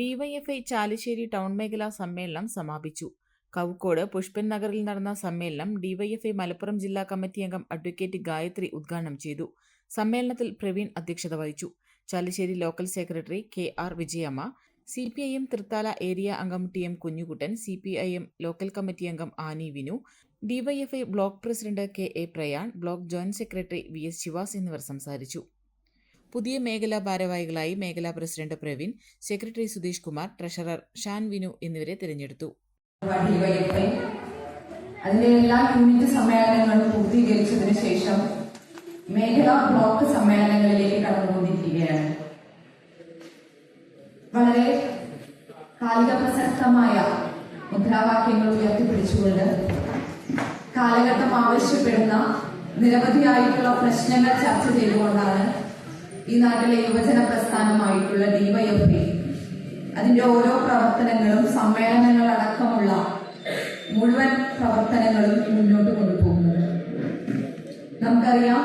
DYFI Chalissery town മേഖലാ സമ്മേളനം സമാപിച്ചു. കവുക്കോട് പുഷ്പൻ നഗറിൽ നടന്ന സമ്മേളനം ഡിവൈഎഫ്ഐ മലപ്പുറം ജില്ലാ കമ്മിറ്റി അംഗം അഡ്വക്കേറ്റ് ഗായത്രി ഉദ്ഘാടനം ചെയ്തു. സമ്മേളനത്തിൽ പ്രവീൺ അധ്യക്ഷത വഹിച്ചു. Chalissery local secretary K R Vijayamma C P I M Thrithala area അംഗം T M Kunjukuttan C P I M local committee അംഗം Annie Vinu DYFI block president K A Prayan block joint secretary V S Sivas എന്നിവർ സംസാരിച്ചു. പുതിയ മേഖലാ ഭാരവാഹികളായി മേഖലാ president Praveen secretary Sudheesh Kumar treasurer Shan Vinu എന്നിവരെ തിരഞ്ഞെടുത്തു. അതിന്റെ എല്ലാ യൂണിറ്റ് സമ്മേളനങ്ങളും പൂർത്തീകരിച്ചതിന് ശേഷം മേഖലാ ബ്ലോക്ക് സമ്മേളനങ്ങളിലേക്ക് കടന്നുകൊണ്ടിരിക്കുകയാണ് വളരെ കാലിക പ്രസക്തമായ മുദ്രാവാക്യങ്ങൾ ഉയർത്തിപ്പിടിച്ചുകൊണ്ട് കാലഘട്ടം ആവശ്യപ്പെടുന്ന നിരവധിയായിട്ടുള്ള പ്രശ്നങ്ങൾ ചർച്ച ചെയ്തുകൊണ്ടാണ് ഈ നാട്ടിലെ യുവജന പ്രസ്ഥാനമായിട്ടുള്ള ഡിവൈഎഫ്ഐ അതിന്റെ ഓരോ പ്രവർത്തനങ്ങളും സമ്മേളനങ്ങൾ അടക്കമുള്ള മുഴുവൻ പ്രവർത്തനങ്ങളും മുന്നോട്ട് കൊണ്ടുപോകുന്നത്. നമുക്കറിയാം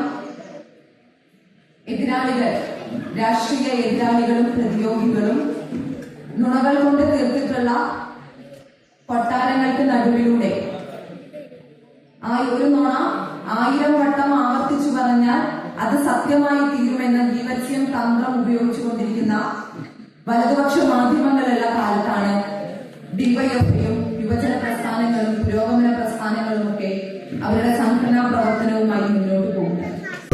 എതിരാളികൾ രാഷ്ട്രീയ എതിരാളികളും പ്രതിയോഗികളും നുണകൾ കൊണ്ട് തീർത്തിട്ടുള്ള കൊട്ടാരങ്ങൾക്ക് നടുവിലൂടെ ആ ഒരു നുണ ആയിരം വട്ടം ആവർത്തിച്ചു പറഞ്ഞാൽ അത് സത്യമായി തീരുമെന്ന് ജീവത്യം തന്ത്രം ഉപയോഗിച്ചുകൊണ്ടിരിക്കുന്ന വലതുപക്ഷ മാധ്യമങ്ങളുള്ള കാലത്താണ് ഡിവൈഎഫ്ഐയും യുവജന പ്രസ്ഥാനങ്ങളും പുരോഗമന പ്രസ്ഥാനങ്ങളും ഒക്കെ അവരുടെ